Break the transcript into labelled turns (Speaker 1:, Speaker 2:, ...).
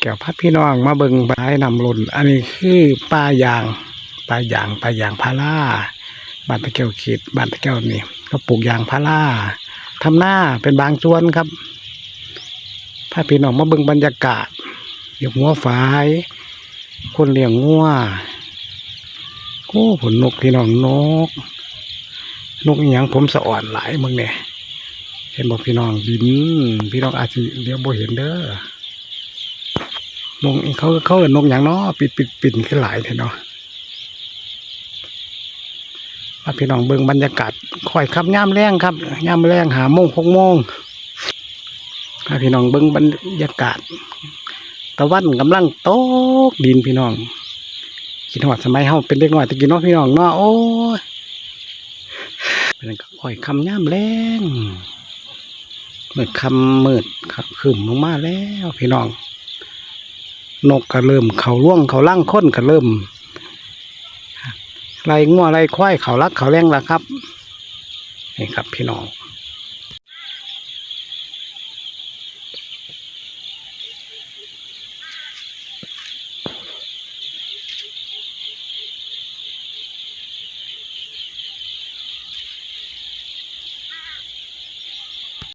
Speaker 1: แก้วพัดพี่น้องมาเบิงปลายนำล่นอันนี้คือปลายางปลายางปลายางพาราบ้านตะเกียวขีดบ้านตะเกียวนี่ก็ปลูกยางพาราทำหน้าเป็นบางส่วนครับพาพี่น้องมาเบิงบรรยากาศอยู่หัวฝาย คนเลี้ยงงัวโอ้ผลนกพี่น้องนก นกอย่างผมสะอ่อนหลายมึงเนี่ยเห็นบอกพี่น้องบิน พี่น้องอาจจะเดี๋ยวบ่เห็นเด้อ นกเขาเขาเอิ้นนกอย่างเนาะปิดปิดปิดขึ้นหลายเถอะเนาะว่าพี่น้องเบิ่งบรรยากาศค่อยครับย่ามแรงครับย่ามแรงหาโมงหกโมงถ้าพี่น้องเบิ่งบรรยากาศ ตะวันกำลังตกดินพี่น้องคิดฮอดสมัยเฮาเป็นเด็กน้อยตะกี้เนาะพี่น้องเนาะโอ้ยเป็นค่อยคำย่ามแรงเมืดคำมืดครับขึ้นลงมาแล้วพี่น้อง นกก็เริ่ม เขาล่วงเขาล่างค้นก็เริ่มไรงัวไรควายเขารักเขาแรงแล้วครับนี่ครับพี่น้อง